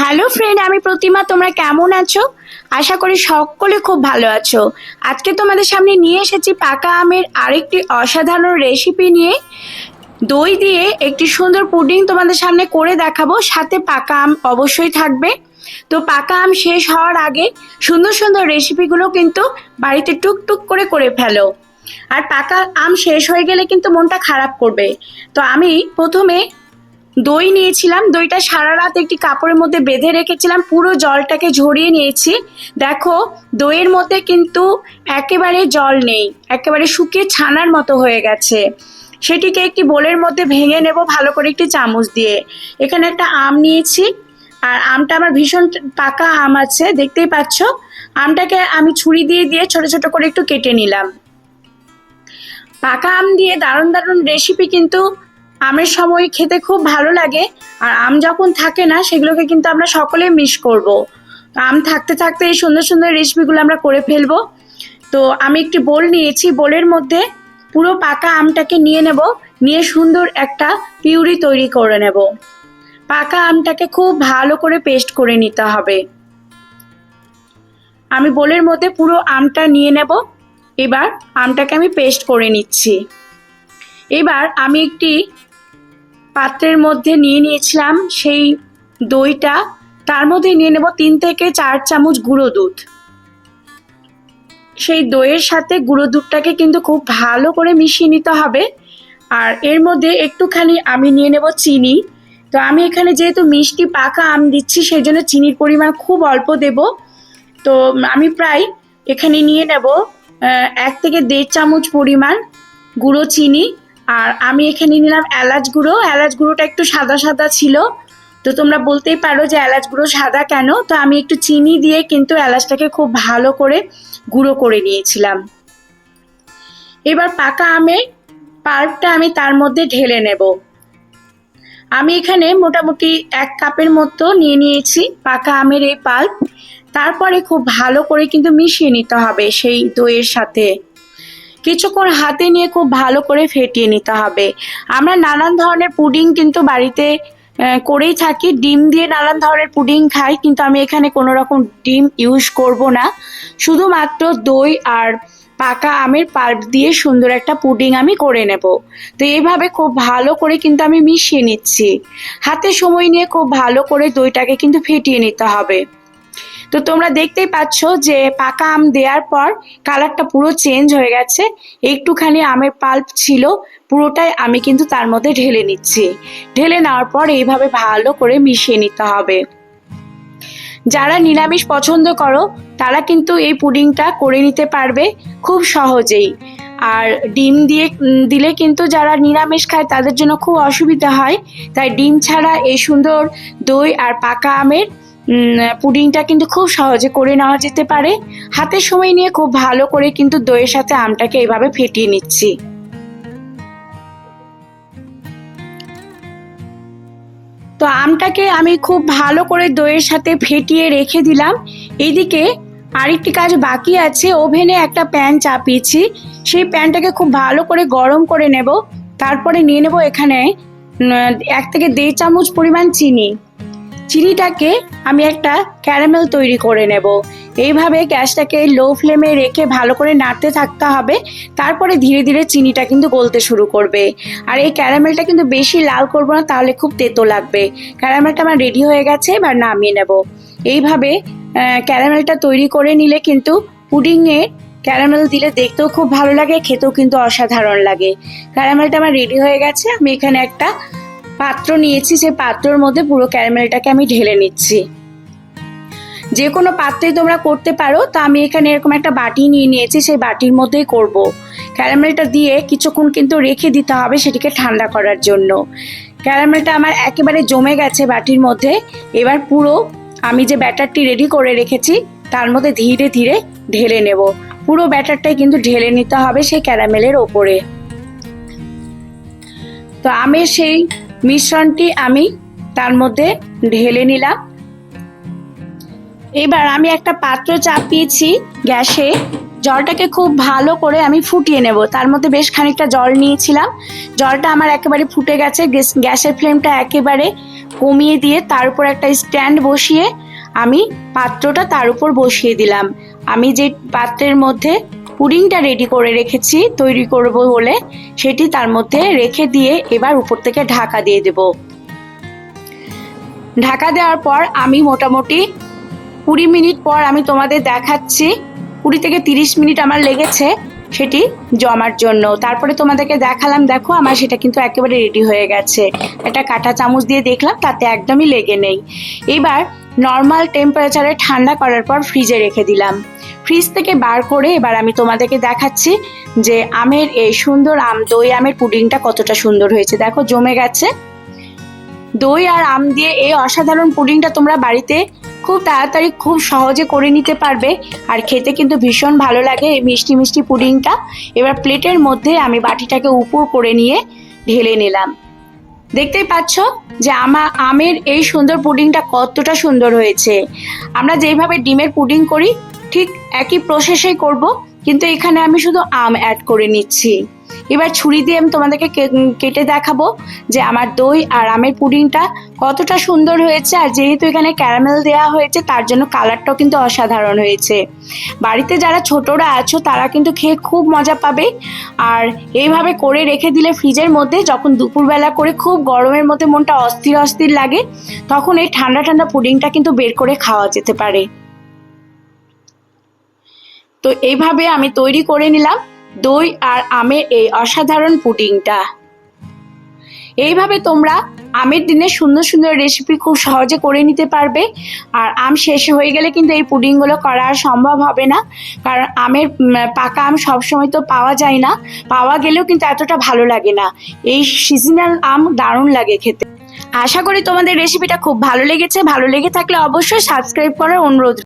Hello friend, আমি প্রতিমা, তোমরা কেমন আছো? আশা করি সকলে খুব ভালো আছো। আজকে তোমাদের সামনে নিয়ে এসেছি পাকা আমের আরেকটি অসাধারণ রেসিপি নিয়ে। দই দিয়ে একটি সুন্দর পুডিং তোমাদের সামনে করে দেখাবো, সাথে পাকা আম অবশ্যই থাকবে। তো পাকা আম শেষ হওয়ার আগে সুন্দর সুন্দর রেসিপিগুলো কিন্তু বাড়িতে টুকটুক করে করে ফেলো। আর পাকা আম শেষ হয়ে গেলে কিন্তু মনটা খারাপ করবে। তো আমি প্রথমে দই নিয়েছিলাম। দইটা সারা রাত একটি কাপড়ের মধ্যে বেঁধে রেখেছিলাম। পুরো জলটাকে ঝরিয়ে নিয়েছি। দেখো, দইয়ের মধ্যে কিন্তু একেবারে জল নেই। একেবারে শুকিয়ে ছানার মতো হয়ে গেছে। সেটিকে একটি বোলের মধ্যে ভেঙে নেব ভালো করে একটি চামচ দিয়ে। এখানে একটা আম নিয়েছি। আর আমটা আমার ভীষণ পাকা আম আছে, দেখতেই পাচ্ছ? আমটাকে আমি ছুরি দিয়ে দিয়ে ছোট ছোট করে একটু কেটে নিলাম। পাকা আম দিয়ে দারুণ দারুণ রেসিপি কিন্তু আমের সময় খেতে খুব ভালো লাগে, আর আম যখন থাকে না, সেগুলোকে কিন্তু আমরা সকলে মিস করব। আম থাকতে থাকতে এই সুন্দর সুন্দর রেসিপিগুলো আমরা করে ফেলব। তো আমি একটি বোল নিয়েছি, বোলের মধ্যে পুরো পাকা আমটাকে নিয়ে নেব, নিয়ে সুন্দর একটা পিউরি তৈরি করে নেব। পাকা আমটাকে খুব ভালো করে পেস্ট করে নিতে হবে। আমি বোলের মধ্যে পুরো আমটা নিয়ে নেব, এবার আমটাকে আমি পেস্ট করে নিচ্ছি। এবার আমি একটি পাত্রের মধ্যে নিয়ে নিয়েছিলাম সেই দইটা। তার মধ্যে নিয়ে নেব তিন থেকে চার চামচ গুঁড়ো দুধ। সেই দইয়ের সাথে গুঁড়ো দুধটাকে কিন্তু খুব ভালো করে মিশিয়ে নিতে হবে। আর এর মধ্যে একটুখানি আমি নিয়ে নেব চিনি। তো আমি এখানে যেহেতু মিষ্টি পাকা আম দিচ্ছি, সেই জন্য চিনির পরিমাণ খুব অল্প দেব। তো আমি প্রায় এখানে নিয়ে নেব এক থেকে দেড় চামচ পরিমাণ গুঁড়ো চিনি। আর আমি এখানে নিলাম এলাচ গুঁড়ো। এলাচ গুঁড়োটা একটু সাদা সাদা ছিল। তো তোমরা বলতেই পারো যে এলাচ গুঁড়ো সাদা কেন? তো আমি একটু চিনি দিয়ে কিন্তু এলাচটাকে খুব ভালো করে গুঁড়ো করে নিয়েছিলাম। এবার পাকা আমের পাল্পটা আমি তার মধ্যে ঢেলে নেব। আমি এখানে মোটামুটি এক কাপের মতো নিয়ে নিয়েছি পাকা আমের এই পাল্প তারপরে খুব ভালো করে কিন্তু মিশিয়ে নিতে হবে সেই দইয়ের সাথে। কিছুক্ষণ হাতে নিয়ে খুব ভালো করে ফেটিয়ে নিতে হবে। আমরা নানান ধরনের পুডিং কিন্তু বাড়িতে করেই থাকি। ডিম দিয়ে নানান ধরনের পুডিং খাই, কিন্তু আমি এখানে কোনো রকম ডিম ইউজ করব না। শুধুমাত্র দই আর পাকা আমের পাল্প দিয়ে সুন্দর একটা পুডিং আমি করে নেব। তো এইভাবে খুব ভালো করে কিন্তু আমি মিশিয়ে নিচ্ছি। হাতে সময় নিয়ে খুব ভালো করে দইটাকে কিন্তু ফেটিয়ে নিতে হবে। তো তোমরা দেখতেই পাচ্ছ যে পাকা আম দেওয়ার পর কালারটা পুরো চেঞ্জ হয়ে গেছে। একটুখানি আমের পাল্প ছিল, পুরোটাই আমি কিন্তু তার মধ্যে ঢেলে নিচ্ছি। ঢেলে নেওয়ার পর এইভাবে ভালো করে মিশিয়ে নিতে হবে। যারা নিরামিষ পছন্দ করো, তারা কিন্তু এই পুডিংটা করে নিতে পারবে খুব সহজেই। আর ডিম দিয়ে দিলে কিন্তু যারা নিরামিষ খায়, তাদের জন্য খুব অসুবিধা হয়। তাই ডিম ছাড়া এই সুন্দর দই আর পাকা আমের পুডিংটা কিন্তু খুব সহজে করে নেওয়া যেতে পারে। হাতের সময় নিয়ে খুব ভালো করে কিন্তু দইয়ের সাথে আমটাকে এভাবে ফেটিয়ে নিচ্ছি। তো আমটাকে আমি খুব ভালো করে দইয়ের সাথে ফেটিয়ে রেখে দিলাম। এইদিকে আরেকটি কাজ বাকি আছে। ওভেনে একটা প্যান চাপিয়েছি। সেই প্যানটাকে খুব ভালো করে গরম করে নেব। তারপরে নিয়ে নেব এখানে এক থেকে দেড় চামচ পরিমাণ চিনি। চিনিটাকে আমি একটা ক্যারামেল তৈরি করে নেব। এইভাবে গ্যাসটাকে লো ফ্লেমে রেখে ভালো করে নাড়তে থাকতে হবে। তারপরে ধীরে ধীরে চিনিটা কিন্তু গলতে শুরু করবে। আর এই ক্যারামেলটা কিন্তু বেশি লাল করব না, তাহলে খুব তেতো লাগবে। ক্যারামেলটা আমার রেডি হয়ে গেছে, এবার নামিয়ে নেব। এইভাবে ক্যারামেলটা তৈরি করে নিলে কিন্তু পুডিংয়ে ক্যারামেল দিলে দেখতেও খুব ভালো লাগে, খেতেও কিন্তু অসাধারণ লাগে। ক্যারামেলটা আমার রেডি হয়ে গেছে, আমি এখানে একটা পাত্র নিয়েছি, সেই পাত্রর মধ্যে পুরো ক্যারামেলটাকে আমি ঢেলে নিচ্ছি। যে কোনো পাত্রেই তোমরা করতে পারো, তো আমি এখানে এরকম একটা বাটি নিয়ে নিয়েছি, সেই বাটির মধ্যেই করব। ক্যারামেলটা দিয়ে কিছুক্ষণ কিন্তু রেখে দিতে হবে সেটিকে ঠান্ডা করার জন্য। ক্যারামেলটা আমার একেবারে জমে গেছে বাটির মধ্যে। এবার পুরো আমি যে ব্যাটারটি রেডি করে রেখেছি, তার মধ্যে ধীরে ধীরে ঢেলে নেব। পুরো ব্যাটারটাই কিন্তু ঢেলে নিতে হবে সেই ক্যারামেলের ওপরে। তো আমের সেই মিশ্রণটি আমি তার মধ্যে ঢেলে নিলাম। এবার আমি একটা পাত্র চাপিয়েছি গ্যাসে। জলটাকে খুব ভালো করে আমি ফুটিয়ে নেব। তার মধ্যে বেশ খানিকটা জল নিয়েছিলাম। জলটা আমার একেবারে ফুটে গেছে। গ্যাস- গ্যাসের ফ্লেমটা একেবারে কমিয়ে দিয়ে তার উপর একটা স্ট্যান্ড বসিয়ে আমি পাত্রটা তার উপর বসিয়ে দিলাম। আমি যে পাত্রের মধ্যে পুডিংটা রেডি করে রেখেছি, তৈরি করব বলে। সেটি তার মধ্যে রেখে দিয়ে এবার উপর থেকে ঢাকা দিয়ে দেব। ঢাকা দেওয়ার পর আমি মোটামুটি কুড়ি মিনিট পর আমি তোমাদের দেখাচ্ছি। কুড়ি থেকে তিরিশ মিনিট আমার লেগেছে সেটি জমার জন্য। তারপরে তোমাদেরকে দেখালাম, দেখো আমার সেটা কিন্তু একেবারে রেডি হয়ে গেছে। একটা কাঁটা চামচ দিয়ে দেখলাম, তাতে একদমই লেগে নেই। এবার নর্মাল টেম্পারেচারে ঠান্ডা করার পর ফ্রিজে রেখে দিলাম। ফ্রিজ থেকে বার করে এবার আমি তোমাদেরকে দেখাচ্ছি যে আমের এই সুন্দর আম, দই আমের পুডিংটা কতটা সুন্দর হয়েছে। দেখো, জমে গেছে। দই আর আম দিয়ে এই অসাধারণ পুডিংটা তোমরা বাড়িতে খুব তাড়াতাড়ি, খুব সহজে করে নিতে পারবে আর খেতে কিন্তু ভীষণ ভালো লাগে এই মিষ্টি মিষ্টি পুডিংটা। এবার প্লেটের মধ্যে আমি বাটিটাকে উপর করে নিয়ে ঢেলে নিলাম। দেখতেই পাচ্ছ যে আমা, আমের এই সুন্দর পুডিংটা কতটা সুন্দর হয়েছে। আমরা যেইভাবে ডিমের পুডিং করি ঠিক একই প্রসেসেই করব, কিন্তু এখানে আমি শুধু আম অ্যাড করে নিচ্ছি। এবার ছুরি দিয়ে আমি তোমাদেরকে কেটে দেখাবো যে আমার দই আর আমের পুডিংটা কতটা সুন্দর হয়েছে, আর যেহেতু এখানে ক্যারামেল দেওয়া হয়েছে, তার জন্য কালারটাও কিন্তু অসাধারণ হয়েছে। বাড়িতে যারা ছোটরা আছো, তারা কিন্তু খেয়ে খুব মজা পাবে। আর এইভাবে করে রেখে দিলে ফ্রিজের মধ্যে যখন দুপুরবেলা করে খুব গরমের মধ্যে মনটা অস্থির অস্থির লাগে, তখন এই ঠান্ডা ঠান্ডা পুডিংটা কিন্তু বের করে খাওয়া যেতে পারে। তো এইভাবে আমি তৈরি করে নিলাম দই আর আমের এই অসাধারণ পুডিংটা। এইভাবে তোমরা আমের দিনে সুন্দর সুন্দর রেসিপি খুব সহজে করে নিতে পারবে। আর আম শেষ হয়ে গেলে কিন্তু এই পুডিংগুলো করা সম্ভব হবে না। কারণ আমের পাকা আম সবসময় তো পাওয়া যায় না। পাওয়া গেলেও কিন্তু এতটা ভালো লাগে না। এই সিজনাল আম দারুণ লাগে খেতে। আশা করি তোমাদের রেসিপিটা খুব ভালো লেগেছে। ভালো লেগে থাকলে অবশ্যই সাবস্ক্রাইব করার অনুরোধ